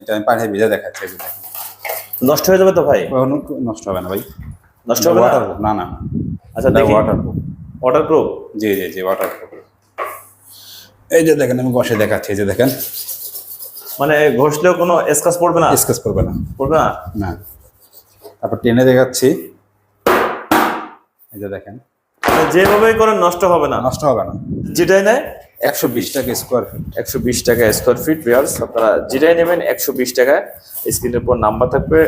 এটা আমি পানিতে ভিজে দেখাচ্ছি নষ্ট হয়ে যাবে তো ভাই? নষ্ট হবে না ভাই। নষ্ট হবে না? ওয়াটারপ্রুফ না না। না আচ্ছা দেখি। ওয়াটারপ্রুফ ওয়াটারপ্রুফ জি জি জি ওয়াটারপ্রুফ এই যে দেখেন আমি বসে দেখাচ্ছি এই যে দেখেন। মানে ঘষলেও কোনো স্কাচ পড়বে না? স্কেচ করবে না। পড়বে না? না। তারপর টেনে দেখাচ্ছি। এই যে দেখেন। মানে যেভাবেই করেন নষ্ট হবে না? নষ্ট হবে না। যেটাই নেয়? একশো বিশ টাকা স্কোয়ার ফিট একশো বিশ টাকা স্কোয়ার ফিট বিয়ার্স আপনারা যেটাই নেবেন একশো বিশ টাকা স্ক্রিনের পর নাম্বার থাকবে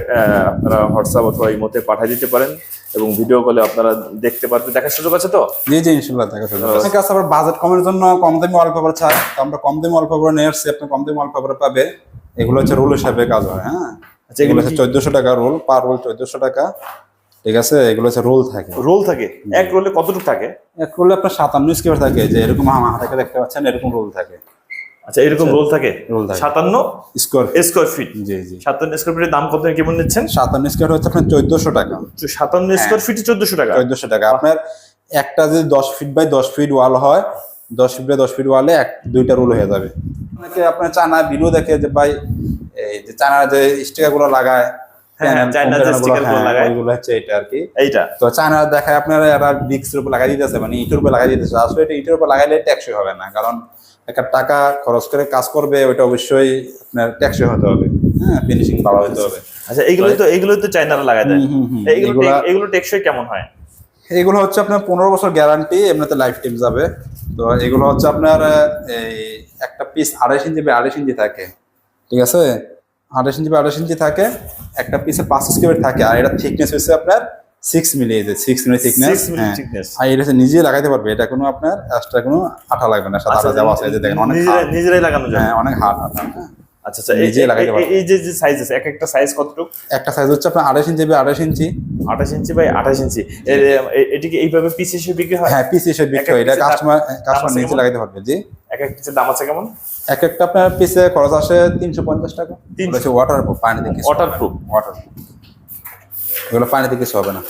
আপনারা হোয়াটসঅ্যাপ অথবা ইমোতে পাঠিয়ে দিতে পারেন এবং ভিডিও কলে আপনারা দেখতে পারবেন দেখার সুযোগ আছে তো? জি জি ইনশাল্লাহ দেখা যাবে অনেক আছে আবার বাজেট কমের জন্য কম দামি ওয়ালপেপার চাই তো আমরা কম দামি ওয়ালপেপার নিয়ে আসছি আপনি কম দামি ওয়ালপেপার পাবে। এগুলো হচ্ছে রোল হিসাবে কাজ হয় হ্যাঁ? আচ্ছা, এগুলো এগুলো হচ্ছে চোদ্দশো টাকা রোল পার রোল চোদ্দশো টাকা। ঠিক আছে? এগুলো হচ্ছে রোল থাকে। রোল থাকে? এক রোলে কতটুকু থাকে? এক রোলে আপনার সাতান্ন স্কোয়ার থাকে যে এরকম আমার হাতে দেখতে পাচ্ছেন এরকম রোল থাকে। আচ্ছা এরকম রোল থাকে? রোল থাকে। সাতান্ন স্কোয়ার স্কোয়ার ফিট? জি জি। সাতান্ন স্কোয়ার ফিটের দাম কত কেমন নিচ্ছেন? সাতান্ন স্কোয়ার হচ্ছে আপনার চোদ্দশো টাকা। সাতান্ন স্কোয়ার ফিটে চোদ্দশো টাকা? চোদ্দশো টাকা। আপনার একটা যদি দশ ফিট বাই দশ ফিট ওয়াল হয় দশ ফিট বাই দশ ফিট ওয়ালে এক দুইটা রোল হয়ে যাবে। অনেকে আপনার চানা ভিডিও দেখে যে ভাই এই যে চানার যে স্টিকারগুলো লাগায় হ্যাঁ, যে গুলো, হ্যাঁ, লাগায়। ওইগুলো হচ্ছে এটা আর কি। এইটা। তো চায়না দেখায় আপনার এরা ডিস্কের উপর লাগাই দিতেছে মানে ইটের উপর লাগাই দিতেছে। আসলে এটা ইটের উপর লাগাইলে ট্যাক্সই হবে না কারণ একটা টাকা খরচ করে কাজ করবে ওইটা অবশ্যই আপনার ট্যাক্সই হতে হবে। হ্যাঁ ফিনিশিং ভালো হতে হবে। আচ্ছা এইগুলো তো এইগুলো তো চাইনারা লাগায় দেয়। এইগুলো এগুলা- এগুলো টেকসই কেমন হয়? এগুলো হচ্ছে আপনার পনেরো বছর গ্যারান্টি এমনিতে লাইফ টাইম যাবে। তো এগুলো হচ্ছে আপনার এই একটা পিস আড়াইশ ইঞ্চি বা আড়াইশ ইঞ্চি থাকে। ঠিক আছে? আড়াইশ ইঞ্চি বা আড়াইশ ইঞ্চি থাকে একটা পিসে পাঁচ স্কোয়ার থাকে আর এটা থিকনেস হচ্ছে আপনার সিক্স মিলি এই যে সিক্স মিলি থিকনেস আর এটা হচ্ছে নিজে লাগাইতে পারবে এটা কোনো আপনার এক্সট্রা কোনো আঠা লাগবে না আচ্ছা, আঠা দেওয়া আছে দেখেন অনেক নিজেরাই- লাগানো যায় হ্যাঁ অনেক হার্ড আঠা হ্যাঁ। আচ্ছা আচ্ছা এই- লাগাইতে পারবে। এই যে যে সাইজ আছে এক একটা সাইজ কতটুকু? একটা সাইজ হচ্ছে আপনার ইঞ্চি বা ইঞ্চি। আঠাশ ইঞ্চি বাই আঠাশ ইঞ্চি। এটিকে এইভাবে পিস হিসেবে বিক্রি হয়? হ্যাঁ পিস হিসেবে বিক্রি হয়। এটা কাস্টমার কাস্টমার নিজে? লাগাইতে পারবে জি। এক এক পিসের দাম আছে কেমন? এক একটা আপনার পিসে খরচ আসে তিনশো পঞ্চাশ টাকা। 300 এগুলো হচ্ছে ওয়াটার প্রুফ পানি দিয়ে কিছু Waterproof? ওয়াটার এগুলো পানিতে কিছু হবে না।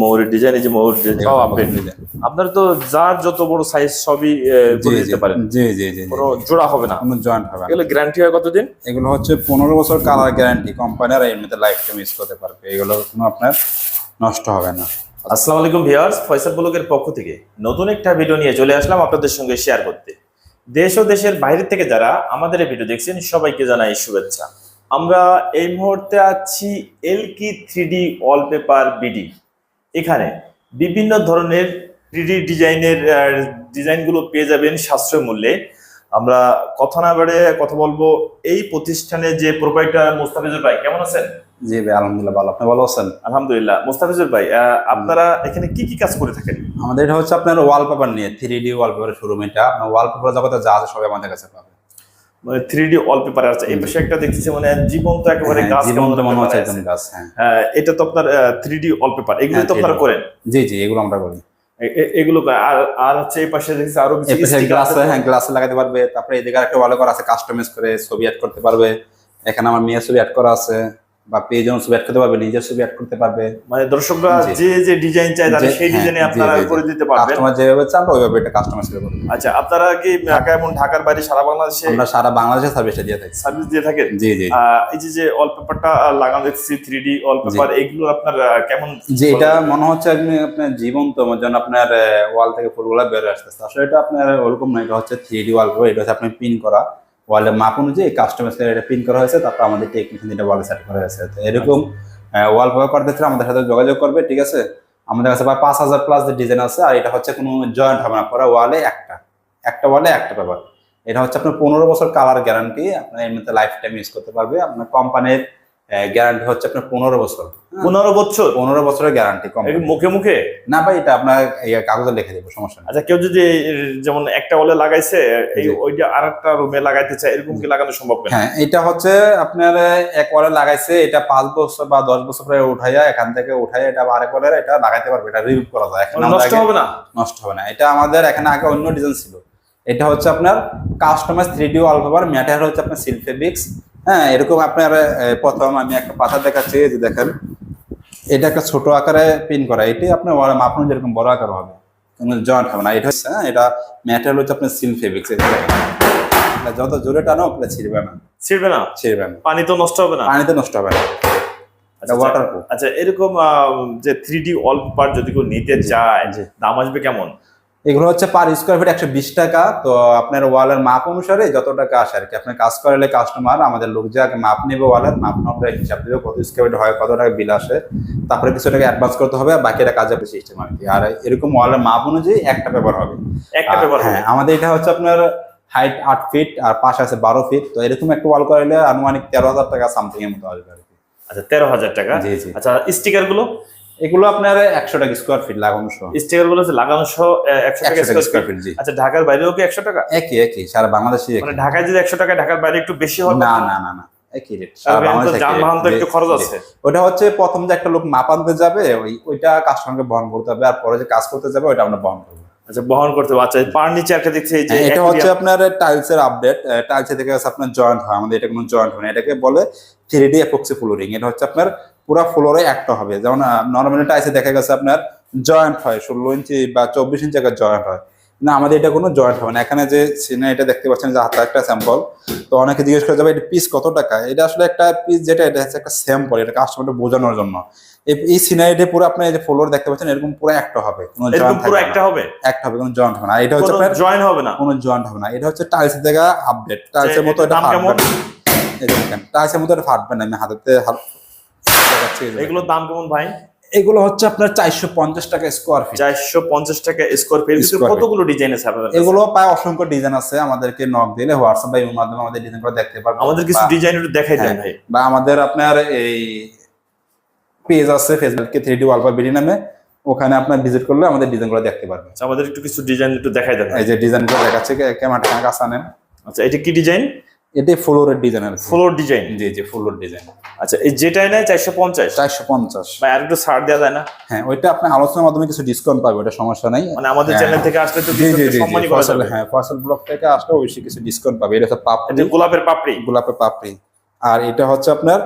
ময়ূরের ডিজাইন এই যে ময়ূর সব আপডেট। আপনার তো যার যত বড় সাইজ সবই করে দিতে পারেন। জি জি জি জি। কোনো জোড়া হবে না। কোনো জয়েন্ট হবে না। এগুলো গ্যারান্টি হয় কতদিন? এগুলো হচ্ছে পনেরো বছর কালার গ্যারান্টি কোম্পানি আর এমনিতে লাইফ টাইম ইউজ করতে পারবে। এগুলো কোনো আপনার নষ্ট হবে না। আসসালামু আলাইকুম ভিউয়ার্স ফয়সাল ব্লগের পক্ষ থেকে নতুন একটা ভিডিও নিয়ে চলে আসলাম আপনাদের সঙ্গে শেয়ার করতে। দেশ ও দেশের বাইরে থেকে যারা আমাদের এই ভিডিও দেখছেন, সবাইকে জানাই শুভেচ্ছা। আমরা এই মুহূর্তে আছি এলকি থ্রি ডি ওয়ালপেপার বিডি এখানে বিভিন্ন ধরনের থ্রিডি ডিজাইনের ডিজাইনগুলো পেয়ে যাবেন সাশ্রয় মূল্যে। আমরা কথা না বাড়ে কথা বলব এই প্রতিষ্ঠানে যে প্রোপাইটার মুস্তাফিজুর ভাই, কেমন আছেন? জি ভাই আলহামদুলিল্লাহ ভালো। আপনি ভালো আছেন? আলহামদুলিল্লাহ। মুস্তাফিজুর ভাই আপনারা এখানে কি কি কাজ করে থাকেন? আমাদের এটা হচ্ছে আপনার ওয়ালপেপার নিয়ে থ্রি ডি ওয়ালপেপারের শোরুম এটা। আপনার ওয়ালপেপার জগতে যা আছে সবাই আমাদের কাছে পাবে মানে থ্রি ডি ওয়ালপেপার আছে এই পাশে একটা দেখতেছি মানে জীবন্ত একেবারে হ্যাঁ, গাছ জীবন্ত মনে হচ্ছে একদম গাছ হ্যাঁ। হ্যাঁ, এটা তো আপনার থ্রি ডি ওয়ালপেপার এগুলো হ্যাঁ, তো আপনারা 3D করেন? জি জি এগুলো আমরা করি। এগুলো আর আর হচ্ছে এই পাশে দেখছি আরও কিছু গ্লাস হ্যাঁ গ্লাসে লাগাতে পারবে। তারপরে এদিকে একটা ওয়ালে করা আছে কাস্টমাইজ করে ছবি অ্যাড করতে পারবে। এখানে আমার মেয়ে ছবি অ্যাড করা আছে। বা পেজের ছবি অ্যাড করতে পারবে নিজের ছবি অ্যাড করতে পারবে। মানে দর্শকরা যে যে ডিজাইন চায় তারা সেই হ্যাঁ, ডিজাইনে আপনারা জি, জি। করে দিতে পারবেন। কাস্টমার যেভাবে চান আমরা ওইভাবে এটা কাস্টমাইজ করে করব আচ্ছা আপনারা কি ঢাকা এবং ঢাকার বাইরে সারা বাংলাদেশে আমরা সারা বাংলাদেশে সার্ভিসটা দিয়ে থাকি। সার্ভিস দিয়ে থাকেন? জি জি। এই যে যে ওয়ালপেপারটা লাগানো দেখছি থ্রি ডি ওয়ালপেপার এগুলো আপনার কেমন যে এটা মনে হচ্ছে আপনি আপনার জীবন্ত যেন আপনার ওয়াল থেকে ফুলগুলা বেরোয় আসতেছে। আসলে এটা আপনার ওরকম না এটা হচ্ছে থ্রি ডি ওয়াল এটা হচ্ছে আপনি পিন করা। ওয়ালে মাপ অনুযায়ী কাস্টমাইজ করে এটা প্রিন্ট করা হয়েছে তারপর আমাদের টেকনিশিয়ান এটা ওয়ালে সেট করা হয়েছে। তো এরকম ওয়াল পেপার করতে চাইলে আমাদের সাথে যোগাযোগ করবে ঠিক আছে? আমাদের কাছে প্রায় পাঁচ হাজার প্লাস ডিজাইন আছে আর এটা হচ্ছে কোনো জয়েন্ট হবে না পরে ওয়ালে একটা। একটা ওয়ালে একটা পেপার এটা হচ্ছে আপনার পনেরো বছর কালার গ্যারান্টি আপনার মধ্যে লাইফ টাইম ইউজ করতে পারবে আপনার কোম্পানির গ্যারান্টি হচ্ছে আপনার পনেরো বছর। হ্যাঁ? পনেরো বছর? পনেরো বছরের গ্যারান্টি কম মুখে মুখে? না ভাই এটা আপনার কাগজে লিখে দেবো সমস্যা আচ্ছা কেউ যদি যেমন একটা ওয়ালে লাগাইছে এই। ওইটা আরেকটা রুমে লাগাইতে চায় এরকম কি লাগানো সম্ভব হ্যাঁ এটা হচ্ছে আপনার এক ওয়ালে লাগাইছে এটা পাঁচ বছর বা দশ বছর পরে উঠাইয়া এখান থেকে উঠাইয়া এটা আরেক ওয়ালে এটা লাগাইতে পারবে এটা রিমুভ করা যায়। এখন মানে নষ্ট হবে না? নষ্ট হবে না। এটা আমাদের এখানে আগে অন্য ডিজাইন ছিল। এটা হচ্ছে আপনার customize three D wallpaper matter হচ্ছে আপনার সিলফেবিক্স হ্যাঁ এরকম আপনার প্রথম আমি একটা পাতা দেখাচ্ছি যে দেখেন। এটা একটা ছোট আকারে পিন করা। এটি আপনার মাপন যেরকম বড় আকার হবে। জয়েন্ট হবে না। এটা হচ্ছে হ্যাঁ, এটা ম্যাটেরিয়াল হচ্ছে আপনার সিলফেবিক্স এটা যত জোরে টানো ওগুলো ছিড়বে না। ছিড়বে না? ছিড়বে না। পানি তো নষ্ট হবে না? পানি তো নষ্ট হবে না। ওয়াটারপ্রুফ আচ্ছা এরকম যে থ্রি ডি অল্প পার যদি কেউ নিতে চায়। দাম আসবে কেমন? এগুলো হচ্ছে পার স্কোয়ার ফিট একশো বিশ টাকা। তো আপনার ওয়ালের মাপ অনুসারে যত টাকা আসে আর কি। আপনি কাজ করালে কাস্টমার আমাদের লোক যে মাপ নেবে ওয়ালের মাপ নেওয়ার হিসাব দেবে কত স্কোয়ার ফিট হয় কত টাকা বিল আসে। তারপরে কিছু টাকা অ্যাডভান্স করতে হবে আর বাকিটা কাজ হবে সিস্টেম আর কি। আর এরকম ওয়ালের মাপ অনুযায়ী একটা পেপার হবে। একটা পেপার হ্যাঁ আমাদের এটা হচ্ছে আপনার হাইট আট ফিট আর পাশ আছে বারো ফিট তো এরকম একটা ওয়াল করাইলে আনুমানিক তেরো হাজার টাকা সামথিং এর মতো আসবে আর কি। আচ্ছা তেরো হাজার টাকা। জি জি। আচ্ছা স্টিকারগুলো? এগুলো আপনার একশো টাকা স্কোয়ার ফিট লাগানো সহ। স্টিকারগুলো লাগানো সহ একশো টাকা স্কোয়ার ফিট জি। আচ্ছা ঢাকার বাইরেও কি একশো টাকা? একই একই সারা বাংলাদেশে মানে ঢাকায় যদি একশো টাকা ঢাকার বাইরে একটু বেশি হবে না না না না একই রেট কারণ এখন তো যানবাহন তো একটু খরচ আছে। ওটা হচ্ছে প্রথম যে একটা লোক মাপ আনতে যাবে ওই ওইটা কাস্টমারকে বহন করতে হবে আর পরে যে কাজ করতে যাবে ওইটা আমরা বহন করব। আচ্ছা বহন করতে হবে। আচ্ছা পার নিচে একটা দেখছি এই যে হ্যাঁ, এটা হচ্ছে আপনার টাইলস এর আপডেট টাইলস থেকে আপনার জয়েন্ট হয় আমাদের এটা কোনো জয়েন্ট হয় না এটাকে বলে থ্রি ডি এপক্সি ফ্লোরিং এটা হচ্ছে আপনার পুরো ফ্লোরে একটা হবে। যেমন নর্মালি টাইলসে দেখা গেছে আপনার জয়েন্ট হয় ষোলো ইঞ্চি বা চব্বিশ ইঞ্চি একটা জয়েন্ট হয়। না আমাদের এটা কোনো জয়েন্ট হবে না। এখানে যে সিনে এটা দেখতে পাচ্ছেন যে হাতে একটা স্যাম্পল তো অনেকে জিজ্ঞেস করে যাবে এটা পিস কত টাকা? এটা আসলে একটা পিস যেটা এটা হচ্ছে একটা স্যাম্পল এটা কাস্টমারকে বোঝানোর জন্য। এই- সিনারিটা পুরো আপনি এই যে ফ্লোর দেখতে পাচ্ছেন এরকম পুরো একটা হবে। কোনো জয়েন্ট পুরো একটা হবে? একটা হবে কোনো জয়েন্ট হবে না। এটা হচ্ছে আপনার জয়েন হবে না? কোনো জয়েন্ট হবে না। এটা হচ্ছে টাইলস থেকে আপডেট টাইলসের মতো এটা ফাটবে? না এই দেখেন টাইলসের মতো এটা ফাটবে না। আমি হাতে হাত দেখাচ্ছি এই যে এগুলোর দাম কেমন ভাই? এগুলো হচ্ছে আপনার চারশো পঞ্চাশ টাকা স্কোয়ার ফিট চারশো পঞ্চাশ টাকা স্কোয়ার ফিট কতগুলো ডিজাইন আছে আপনাদের? এগুলো প্রায় অসংখ্য ডিজাইন আছে। আমাদেরকে নক দিলে হোয়াটসঅ্যাপ বা ইমের মাধ্যমে আমাদের ডিজাইন করে দেখতে পারবেন। আমাদের কিছু ডিজাইন একটু দেখাই দেন হ্যাঁ, ভাই। বা আমাদের আপনার এই পেজ আছে ফেসবুকে থ্রি ডি ওয়ালপা বিডি নামে। ওখানে আপনার ভিজিট করলে আমাদের ডিজাইন করে দেখতে পারবেন। আচ্ছা, আমাদের একটু কিছু ডিজাইন একটু দেখাই দেন এই যে ডিজাইন করে দেখাচ্ছে ক্যামেরাটা কাছে আনেন আচ্ছা এটা কি ডিজাইন এটাই ফ্লোরের ডিজাইন আর ফ্লোর ডিজাইন জি জি ফ্লোর ডিজাইন আচ্ছা এই যেটা নেয় চারশো পঞ্চাশ? চারশো পঞ্চাশ। ভাই আর একটু ছাড় দেওয়া যায় না? হ্যাঁ ওইটা আপনি আলোচনার মাধ্যমে কিছু ডিসকাউন্ট পাবে ওটা সমস্যা নাই। মানে আমাদের হ্যাঁ। চ্যানেল থেকে আসলে তো জি জি জি ফসল হ্যাঁ ফসল ব্লক থেকে আসলে অবশ্যই কিছু ডিসকাউন্ট পাবে। এটা হচ্ছে এটা পাপড়ি। গোলাপের পাপড়ি? গোলাপের পাপড়ি। আর এটা হচ্ছে আপনার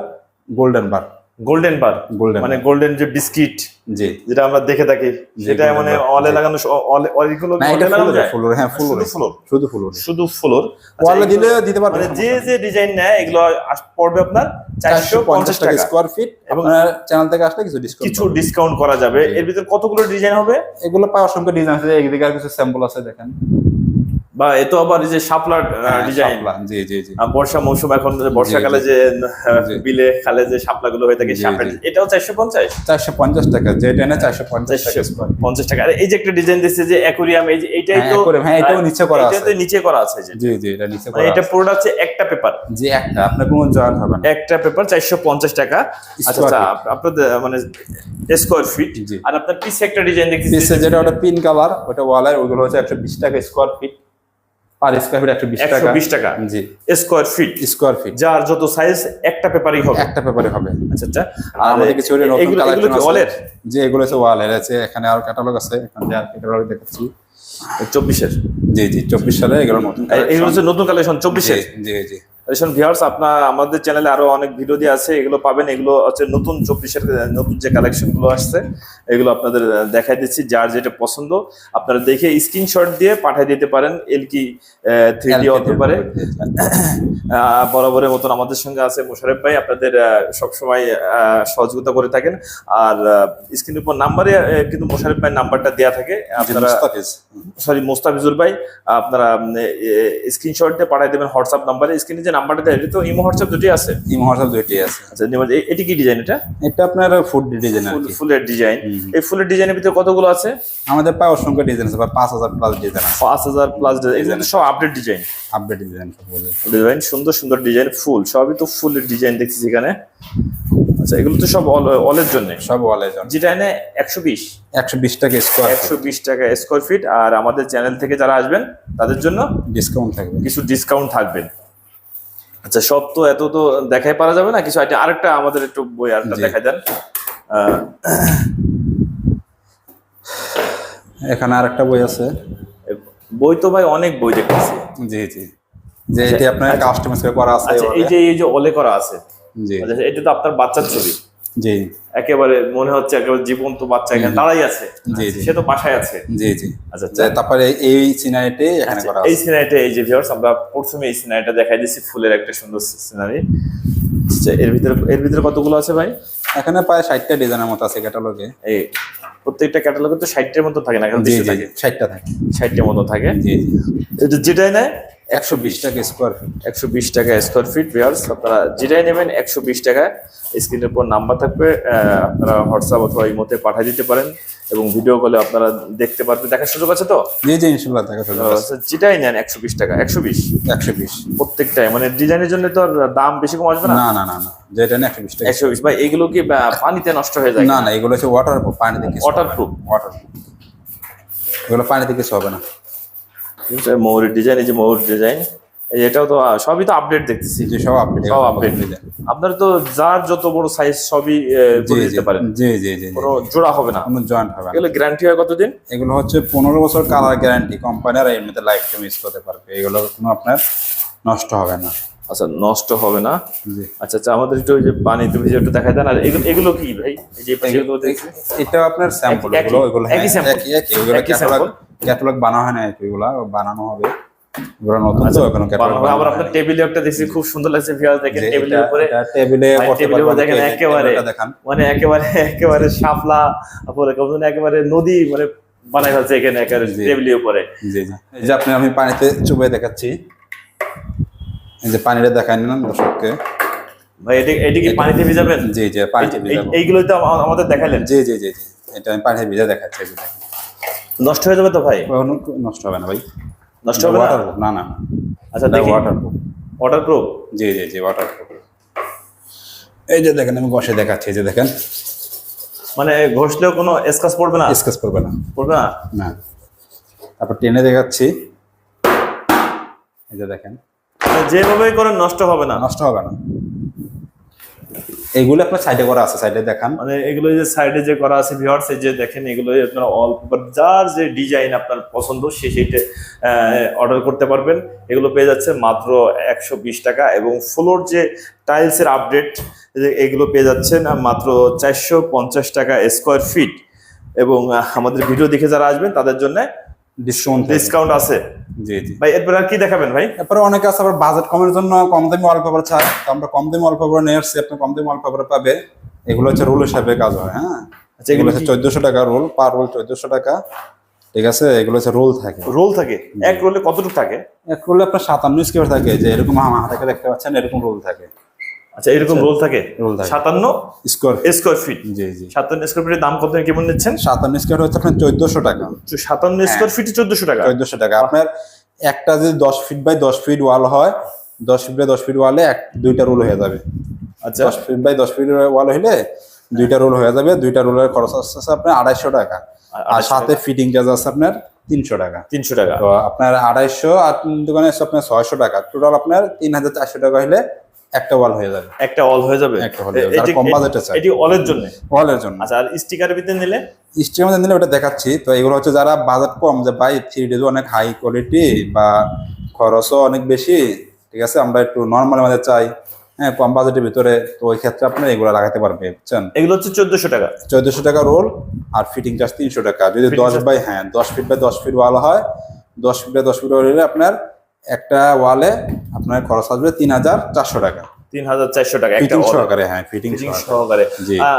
golden bar golden bar golden মানে গোল্ডেন যে বিস্কিট জি। যেটা আমরা দেখে থাকি সেটা মানে অলে। লাগানো অলে- অলিগুলো না অলে এটা লাগানো ফুল যায়? ফুল হ্যাঁ ফুল শুধু ফ্লোর। শুধু ফুল শুধু ফ্লোর? ওয়ালে দিলে দিতে পারবে মানে যে যে ডিজাইন নেয় এগুলো পড়বে আপনার চারশো পঞ্চাশ টাকা। স্কোয়ার ফিট এবং- চ্যানেল থেকে আসলে কিছু ডিসকাউন্ট কিছু ডিসকাউন্ট করা যাবে। এর ভিতরে কতগুলো ডিজাইন হবে? এগুলো পাওয়ার অসংখ্য ডিজাইন আছে এদিকে আর কিছু স্যাম্পল আছে দেখেন। বা এ তো আবার যে শাপলার হ্যাঁ, ডিজাইন শাপলা, জি জি জি। বর্ষা মৌসুম এখন বর্ষাকালে যে বিলে খালে যে শাপলা গুলো হয়ে থাকে এটাও চারশো পঞ্চাশ? চারশো পঞ্চাশ টাকা যেটা এনে চারশো পঞ্চাশ। পঞ্চাশ টাকা। আর এই যে একটা ডিজাইন দিচ্ছে যে অ্যাকুরিয়াম এই যে এইটাই হ্যাঁ, তো হ্যাঁ, এটাও নিচে করা আছে। তো নিচে করা আছে জি জি এটা নিচে মানে করা এটা। পুরোটা হচ্ছে একটা পেপার জি একটা আপনার কোনো জয়েন হবে না। একটা পেপার চারশো পঞ্চাশ টাকা। আচ্ছা আচ্ছা আপনাদের মানে স্কোয়ার ফিট। আর আপনার পিছে একটা ডিজাইন দেখতেছি পিসে যেটা ওটা পিন কালার ওটা ওয়ালার ওইগুলো হচ্ছে একশো বিশ টাকা square feet per square feet একশো বিশ একশো টাকা বিশ টাকা। জি। স্কোয়ার ফিট স্কোয়ার ফিট যার যত সাইজ একটা পেপারই হবে। একটা পেপারে হবে। আচ্ছা আচ্ছা। আর আমাদের কিছু নতুন কালেকশন আছে? যে এগুলো হচ্ছে ওয়ালের আছে এখানে আর ক্যাটালগ আছে। এখানে আর ক্যাটালগ দেখাচ্ছি। চব্বিশের। জি জি চব্বিশ সালে এগুলো নতুন এগুলো হচ্ছে নতুন কালেকশন চব্বিশের। জি জি। কালেকশন ভিউয়ার্স আপনার আমাদের চ্যানেলে আরও অনেক ভিডিও দিয়ে আছে এগুলো পাবেন এগুলো হচ্ছে নতুন চব্বিশের নতুন যে কালেকশনগুলো আসছে এগুলো আপনাদের দেখাই দিচ্ছি যার যেটা পছন্দ। আপনারা দেখে স্ক্রিনশট দিয়ে পাঠিয়ে দিতে পারেন এলকি থ্রি ডি হতে পারে। বরাবরের মতন আমাদের সঙ্গে আছে মোশারেফ ভাই আপনাদের সবসময় সহযোগিতা করে থাকেন। আর স্ক্রিনের উপর নাম্বারে কিন্তু মোশারেফ ভাই নাম্বারটা দেওয়া থাকে। আপনারা সরি মোস্তাফিজুর ভাই আপনারা স্ক্রিনশট দিয়ে পাঠিয়ে দেবেন হোয়াটসঅ্যাপ নাম্বারে স্ক্রিনে যে নাম্বারটা দেয় তো ইমো হোয়াটসঅ্যাপ দুটি আছে। এই মহাসব দুইটি আছে। আচ্ছা এটি কি ডিজাইন এটা? এটা আপনার ফুড ডিজাইন ফুলের ডিজাইন। এই ফুলের ডিজাইনের ভিতরে কতগুলো আছে? আমাদের প্রায় অসংখ্য ডিজাইন আছে পাঁচ হাজার প্লাস ডিজাইন আছে। পাঁচ হাজার প্লাস তো সব update design. Update design design সুন্দর সুন্দর ডিজাইন ফুল। সবই তো ফুলের ডিজাইন দেখছি এখানে। আচ্ছা এগুলো তো সব অল- অলের জন্য। সব ওয়ালে যান যেটা এনে একশো বিশ। একশো বিশ টাকা স্কোয়ার একশো বিশ টাকা স্কোয়ার ফিট আর আমাদের চ্যানেল থেকে যারা আসবেন তাদের জন্য ডিসকাউন্ট থাকবে। কিছু ডিসকাউন্ট থাকবে। আচ্ছা সব তো এত তো দেখাই পারা যাবে না কিছু একটা আরেকটা আমাদের একটু বই আরেকটা দেখাই দেন। এখানে আরেকটা বই আছে। বই তো ভাই অনেক বই দেখতেছি। জি জি। যে এটি আপনার কাস্টমাইজ করা আছে আচ্ছা এই যে এই যে ওলে করা আছে জি। আচ্ছা, এটা তো আপনার বাচ্চার ছবি। জি। একেবারে মনে হচ্ছে একেবারে জীবন্ত বাচ্চা এখানে। দাঁড়াই আছে। সে তো বাসায় আছে। জি জি। আচ্ছা তারপরে এই সিনারিটি এখানে আচ্ছা, করা এই সিনারিটা এই যে ভিউয়ার্স আমরা প্রথমে এই সিনারিটা দেখাই দিচ্ছি ফুলের একটা সুন্দর সিনারি। আচ্ছা এর ভিতরে এর ভিতরে কতগুলো আছে ভাই? এখানে প্রায় ষাটটা ডিজাইনের মতো আছে ক্যাটালগে এই প্রত্যেকটা ক্যাটালগে তো ষাটটার মতো থাকে না এখানে ষাটটা থাকে। ষাটটার মতো থাকে। যেটাই নেয় একশো বিশ টাকা স্কোয়ার ফিট একশো বিশ টাকা স্কোয়ার ফিট ভিউয়ার্স আপনারা যেটাই নেবেন একশো বিশ টাকা স্ক্রিনের পর নাম্বার থাকবে আপনারা হোয়াটসঅ্যাপ অথবা ইমোতে পাঠিয়ে দিতে পারেন এবং ভিডিও কলে আপনারা দেখতে পারবেন দেখার সুযোগ আছে তো? জি জি ইনশাল্লাহ দেখা চলে আচ্ছা, যেটাই নেন একশো বিশ টাকা একশো বিশ? একশো বিশ। প্রত্যেকটাই মানে ডিজাইনের জন্য তো আর দাম বেশি কম আসবে না? না না না না যেটা না একশো বিশ টাকা। একশো বিশ ভাই এগুলো কি পানিতে নষ্ট হয়ে যায় না না এগুলো হচ্ছে ওয়াটার পানি থেকে ওয়াটারপ্রুফ ওয়াটার প্রুফ এগুলো পানি থেকে কিছু হবে না। ডিজাইন এই যে ময়ূর ডিজাইন এটাও তো সবই তো আপডেট দেখতেছি। জি সব আপডেট সব আপডেট আপনার তো যার যত বড় সাইজ সবই করে দিতে পারেন। জি জি জি। কোনো জোড়া হবে না। কোনো জয়েন্ট হবে এগুলো গ্যারান্টি হয় কতদিন? এগুলো হচ্ছে পনেরো বছর কালার গ্যারান্টি কোম্পানির এমনিতে লাইফ টাইম ইউজ করতে পারবে। এগুলো কোনো আপনার নষ্ট হবে না। আচ্ছা নষ্ট হবে না? আচ্ছা আচ্ছা আমাদের একটু ওই যে পানি তুমি যে একটু দেখাই দেন। আর এগুলো এগুলো কি ভাই? এই যে এটা আপনার স্যাম্পল এগুলো এগুলো একই sample? একই একই। ক্যাটালগ বানানো হয় না এগুলো বানানো হবে। এগুলো নতুন তো এখনও ক্যাটালগ বানানো- আবার আপনার টেবিলে একটা দেখছি খুব সুন্দর লাগছে ভিউয়ার দেখেন টেবিলের উপরে। টেবিলে ভাই, করতে টেবিলের উপর পারবেন দেখেন একেবারে মানে একেবারে একেবারে শাপলা পরে কেমন একেবারে নদী মানে বানাই ফেলছে এখানে একেবারে টেবিলের উপরে। জি জি। এই যে আপনি আমি পানিতে চুবে দেখাচ্ছি। এই যে পানিটা দেখাই নিলাম দর্শককে। ভাই এটি এটি কি পানিতে ভিজাবেন? জি জি পানিতে এই- ভিজাবো। এইগুলোই তো আমাদের দেখালেন জি জি জি এটা আমি পানিতে ভিজা দেখাচ্ছি। নষ্ট হয়ে যাবে তো ভাই? কখনো নষ্ট হবে না ভাই। নষ্ট হবে না? না না। আচ্ছা দেখি। ওয়াটারপ্রুফ ওয়াটারপ্রুফ জি জি জি ওয়াটারপ্রুফ এই যে দেখেন আমি বসে দেখাচ্ছি এই যে দেখেন। মানে ঘষলেও কোনো স্কাচ পড়বে না? স্কেচ পড়বে না। পড়বে না? না। তারপর টেনে দেখাচ্ছি। এই যে দেখেন। মানে যেভাবেই করেন নষ্ট হবে না? নষ্ট হবে না। এইগুলো আপনার সাইডে করা আছে সাইডে দেখান। মানে এগুলো যে সাইডে যে করা আছে ভিউয়ার্স এই যে দেখেন এগুলো আপনার অল যার যে ডিজাইন আপনার পছন্দ সে সেইটা অর্ডার করতে পারবেন। এগুলো পেয়ে যাচ্ছে মাত্র একশো বিশ টাকা এবং ফ্লোর যে টাইলসের আপডেট এগুলো পেয়ে যাচ্ছেন মাত্র চারশো পঞ্চাশ টাকা স্কোয়ার ফিট এবং আমাদের ভিডিও দেখে যারা আসবেন তাদের জন্য ডিসকাউন্ট ডিসকাউন্ট আছে। জি জি। ভাই এরপর আর কি দেখাবেন ভাই? এরপরে অনেকে আছে আবার বাজেট কমের জন্য কম দামি ওয়ালপেপার চায়। তো আমরা কম দামি ওয়ালপেপার নিয়ে আসছি আপনি কম দামি ওয়ালপেপার পাবে। এগুলো হচ্ছে রোল হিসাবে কাজ হয় হ্যাঁ? আচ্ছা, এগুলো হচ্ছে চোদ্দশো টাকা রোল পার রোল চোদ্দশো টাকা। ঠিক আছে? এগুলো হচ্ছে রোল থাকে। রোল থাকে? এক রোলে কতটুকু থাকে? এক রোলে আপনার সাতান্ন স্কোয়ার থাকে যে এরকম হাতে দেখতে পাচ্ছেন এরকম রোল থাকে। আচ্ছা এরকম রোল থাকে? সাতান্ন স্কোয়ার স্কোয়ার ফিট? জি জি। সাতান্ন স্কোয়ার ফিটের দাম কত কেমন নিচ্ছেন? সাতান্ন স্কোয়ার হচ্ছে আপনার চোদ্দশো টাকা। সাতান্ন স্কোয়ার ফিটে চোদ্দশো টাকা? চোদ্দশো টাকা। আপনার একটা যদি দশ ফিট বাই দশ ফিট ওয়াল হয় দশ ফিট বাই দশ ফিট ওয়ালে এক দুইটা রোল হয়ে যাবে। আচ্ছা। দশ ফিট বাই দশ ফিট ওয়াল হইলে দুইটা রোল হয়ে যাবে। দুইটা রোলের খরচ আসছে আপনার আড়াইশো টাকা। আর সাথে ফিটিং চার্জ আছে আপনার তিনশো টাকা। তিনশো টাকা। তো আপনার আড়াইশো আর দোকানে আপনার ছয়শো টাকা। টোটাল আপনার তিন হাজার চারশো টাকা হলে একটা ওয়াল হয়ে যাবে। একটা অল হয়ে যাবে? একটা। এটি- কম বাজেটে চায়। এটি অলের জন্য? ওয়ালের জন্য। আচ্ছা আর স্টিকারের ভিতরে নিলে? স্টিমার দিলে ওটা দেখাচ্ছি। তো এগুলো হচ্ছে যারা বাজেট কম যে ভাই থ্রি ডি অনেক হাই কোয়ালিটি বা খরচও অনেক বেশি ঠিক আছে? আমরা একটু নর্মাল আমাদের চাই হ্যাঁ কম বাজেটের ভিতরে। তো ওই ক্ষেত্রে আপনার এগুলো লাগাতে পারবে বুঝছেন? এগুলো হচ্ছে চোদ্দশো টাকা। চোদ্দশো টাকা রোল আর ফিটিং চার্জ তিনশো টাকা। যদি দশ বাই হ্যাঁ দশ ফিট বাই দশ ফিট ওয়াল হয় দশ ফিট বাই দশ ফিট ওয়াল হলে আপনার একটা ওয়ালে আপনার খরচ আসবে তিন হাজার চারশো টাকা। তিন হাজার চারশো টাকা একটা ফিটিং সহকারে হ্যাঁ ফিটিং সহকারে।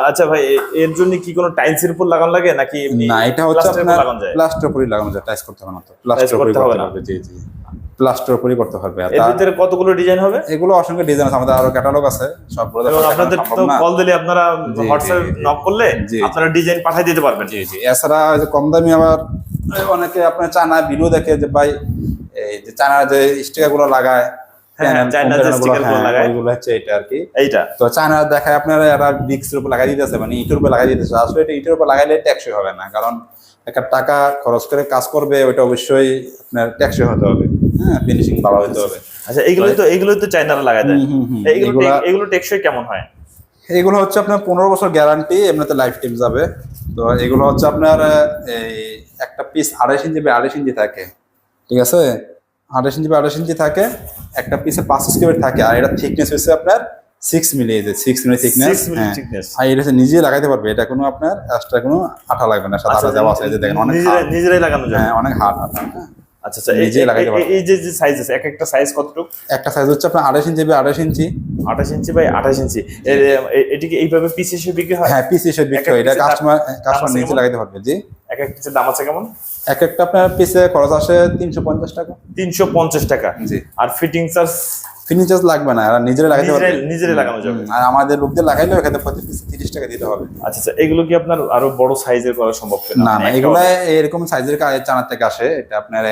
আচ্ছা ভাই এর জন্য কি কোনো উপর লাগানো লাগে নাকি না এটা হচ্ছে আপনার প্লাস্টার উপরই লাগানো যায় টাইস করতে হবে না তো। প্লাস্টার করতে উপরই করতে হবে জি জি। প্লাস্টার উপরই করতে হবে। আর এর ভিতরে কতগুলো ডিজাইন হবে? এগুলো অসংখ্য ডিজাইন আছে আমাদের আরও ক্যাটালগ আছে সবগুলো এবং আপনাদের তো কল দিলে আপনারা হোয়াটসঅ্যাপ। নক করলে। আপনারা ডিজাইন পাঠিয়ে দিতে পারবেন। জি জি। এছাড়া কম দামি আবার অনেকে আপনার চানা ভিডিও দেখে যে ভাই এই যে চানার যে স্টিকারগুলো লাগায় হ্যাঁ, চায়নার যে হ্যাঁ, লাগায়। দিতেছে মানে একটা টাকা খরচ করে কাজ করবে ওইটা অবশ্যই আপনার ট্যাক্সই হতে হবে হ্যাঁ ফিনিশিং ভালো হতে হবে। আচ্ছা তো এইগুলোই তো চাইনারা লাগায় দেয়। এগুলো টেকসই কেমন হয়? এগুলো হচ্ছে আপনার পনেরো বছর গ্যারান্টি এমনিতে লাইফ টাইম যাবে। তো এগুলো হচ্ছে আপনার এই একটা পিস আড়াইশ ইঞ্চি বাই আড়াইশ ইঞ্চি থাকে। ঠিক আছে? আঠাশ ইঞ্চি বা আড়াইশ ইঞ্চি থাকে একটা পিসে পাঁচ স্কোয়ার থাকে আর এটা থিকনেস হচ্ছে আপনার সিক্স মিলি যে সিক্স মিলি থিকনেস আর এটা হচ্ছে নিজে লাগাইতে পারবে এটা কোনো আপনার এক্সট্রা কোনো আঠা লাগবে না সাদা আঠা দেওয়া আছে দেখেন অনেক নিজেরাই লাগানো যায় হ্যাঁ অনেক হার্ড আঠা হ্যাঁ। আচ্ছা আচ্ছা এই- যে লাগাইতে এই- এই যে যে সাইজ আছে এক একটা সাইজ কতটুকু? একটা সাইজ হচ্ছে আপনার আড়াইশ ইঞ্চি বাই আড়াইশ ইঞ্চি। আঠাশ ইঞ্চি বাই আঠাশ ইঞ্চি। এ- এ- এটিকে এইভাবে পিস হিসেবে বিক্রি হয়? হ্যাঁ পিস হিসেবে বিক্রি হয়। এটা কাস্টমার কাস্টমার আছে লাগাইতে পারবে জি। এক এক পিসের দাম আছে কেমন? এক একটা আপনার পিসে খরচ আসে তিনশো পঞ্চাশ টাকা। তিনশো পঞ্চাশ টাকা। জি। আর ফিটিং চার্জ ফিনিশ চার্জ লাগবে না এরা নিজেরা লাগাইতে পারবে। নিজেরাই লাগানো যাবে। আর আমাদের লোকদের লাগাইলেও এখানে প্রতি পিস তিরিশ টাকা দিতে হবে। আচ্ছা আচ্ছা এগুলো কি আপনার আরও বড় সাইজের করা সম্ভব? না না মানে এগুলো এরকম সাইজের চানার থেকে আসে এটা আপনার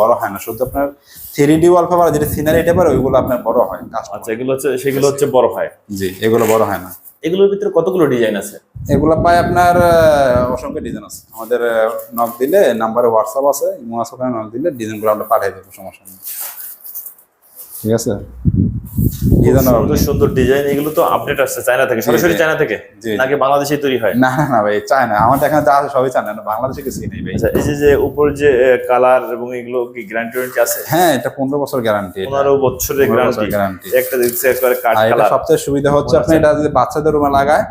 বড় হয় না। শুধু আপনার থ্রি ডি ওয়ালপেপার যেটা সিনারি টাইপের ওইগুলো আপনার বড় হয় আচ্ছা এগুলো হচ্ছে সেগুলো হচ্ছে বড় হয়? জি এগুলো বড় হয় না। এগুলোর ভিতরে কতগুলো ডিজাইন আছে? এগুলো পায় আপনার অসংখ্য ডিজাইন আছে। আমাদের নক দিলে নাম্বারে হোয়াটসঅ্যাপ আছে ইমো আছে নক দিলে ডিজাইনগুলো আমরা পাঠিয়ে দেবো সমস্যা নেই। ঠিক আছে ডিজাইন সুন্দর সুন্দর ডিজাইন এগুলো তো আপডেট আসছে চায়না থেকে। সরাসরি চায়না থেকে? নাকি বাংলাদেশে তৈরি হয়? না না না ভাই চায় আমাদের এখানে যা আছে সবই চায় না বাংলাদেশে কিছুই নেই ভাই। আচ্ছা এই যে যে উপর যে কালার এবং এগুলো কি গ্যারান্টি ওয়ারেন্টি আছে? হ্যাঁ এটা পনেরো বছর গ্যারান্টি পনেরো বছরের 15 গ্যারান্টি একটা দেখছে একবারে কাঠ কালার সবচেয়ে সুবিধা হচ্ছে আপনি এটা যদি বাচ্চাদের রুমে লাগায়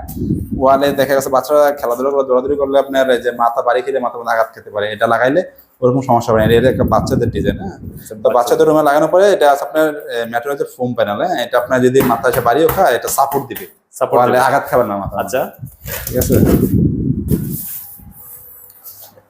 ওয়ালে দেখা গেছে বাচ্চারা খেলাধুলা করে দৌড়াদৌড়ি করলে আপনার যে মাথা বাড়ি খেলে মাথা আঘাত খেতে পারে। এটা লাগাইলে ওরকম সমস্যা হবে না। এটা একটা বাচ্চাদের ডিজাইন হ্যাঁ? তো বাচ্চাদের রুমে লাগানোর পরে এটা আপনার ম্যাটেরিয়াল ফোম প্যানেল হ্যাঁ এটা আপনার যদি মাথা এসে বাড়িও খায় এটা সাপোর্ট দিবে। সাপোর্ট আঘাত খাবেন না মাথা। আচ্ছা। ঠিক আছে?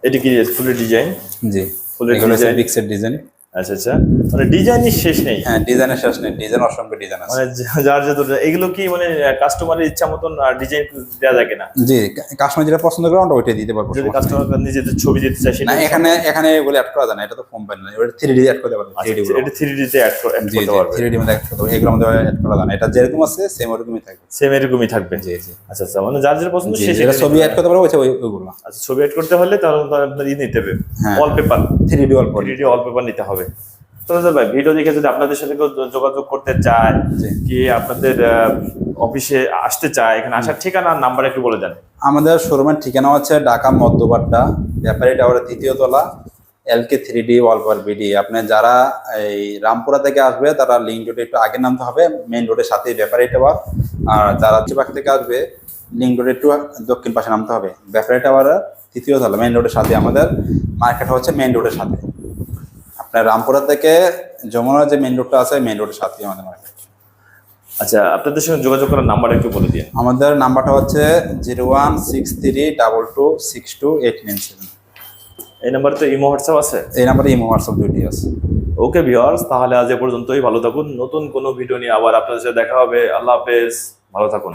এটি কি ফুলের ডিজাইন জি। ফুলের ডিজাইন ডিজাইন আচ্ছা আচ্ছা। মানে ডিজাইনের শেষ নেই। হ্যাঁ ডিজাইনের শেষ নেই। ডিজাইন অসংখ্য ডিজাইন আছে। মানে যার যত এগুলো কি মানে কাস্টমারের ইচ্ছা মতন ডিজাইন দেওয়া যায় কিনা? জি কাস্টমার যেটা পছন্দ করে আমরা ওইটাই দিতে পারব। যদি কাস্টমার নিজেদের ছবি দিতে চায় সেটা না এখানে এখানে এগুলো অ্যাড করা যায় না। এটা তো ফোম প্যানেল এটা থ্রি ডি অ্যাড করতে পারবে থ্রি ডি আচ্ছা, এটা থ্রি ডিতে অ্যাড করতে পারবে। থ্রি ডি মধ্যে অ্যাড করতে এগুলো আমাদের অ্যাড করা যায় না। এটা যেরকম আছে সেম ওরকমই থাকবে। সেম এরকমই থাকবে। জি জি। আচ্ছা আচ্ছা। মানে যার যার পছন্দ সে সেটা ছবি অ্যাড করতে পারবে ওইটা ওই- ওইগুলো। আচ্ছা ছবি অ্যাড করতে হলে তাহলে আপনার ই নিতে হবে। ওয়ালপেপার থ্রি ডি অল্প থ্রি ডি ওয়ালপেপার নিতে হবে। তাহলে ভাই ভিডিও দেখে যদি আপনাদের সাথে কেউ যোগাযোগ করতে চায়। কি আপনাদের অফিসে আসতে চায় এখানে আসার ঠিকানা নাম্বার একটু বলে দেন। আমাদের শোরুমের ঠিকানা হচ্ছে ঢাকা মধ্যবাড্ডা ব্যাপারী টাওয়ারের তৃতীয় তলা LK three D wallpaper BD আপনি যারা এই রামপুরা থেকে আসবে তারা লিঙ্ক রোডে একটু আগে নামতে হবে মেইন রোডের সাথে ব্যাপারী টাওয়ার। আর যারা চিপাক থেকে আসবে লিঙ্ক রোডে একটু দক্ষিণ পাশে নামতে হবে ব্যাপারী টাওয়ারের তৃতীয় তলা মেইন রোডের সাথে আমাদের মার্কেট হচ্ছে মেইন রোডের সাথে। আপনার রামপুরা থেকে যমুনা যে মেইন রোডটা আছে মেইন রোডের সাথে আমাদের মার্কেট আচ্ছা আপনাদের সঙ্গে যোগাযোগ করার নাম্বার একটু বলে দিন। আমাদের নাম্বারটা হচ্ছে zero one six three double two six two eight nine seven. এই নাম্বারে তো ইমো হোয়াটসঅ্যাপ আছে? এই নাম্বারে ইমো হোয়াটসঅ্যাপ দুইটি আছে। ওকে ভিউয়ার্স তাহলে আজ এ পর্যন্তই। ভালো থাকুন। নতুন কোনো ভিডিও নিয়ে আবার আপনাদের সাথে দেখা হবে। আল্লাহ হাফেজ। ভালো থাকুন।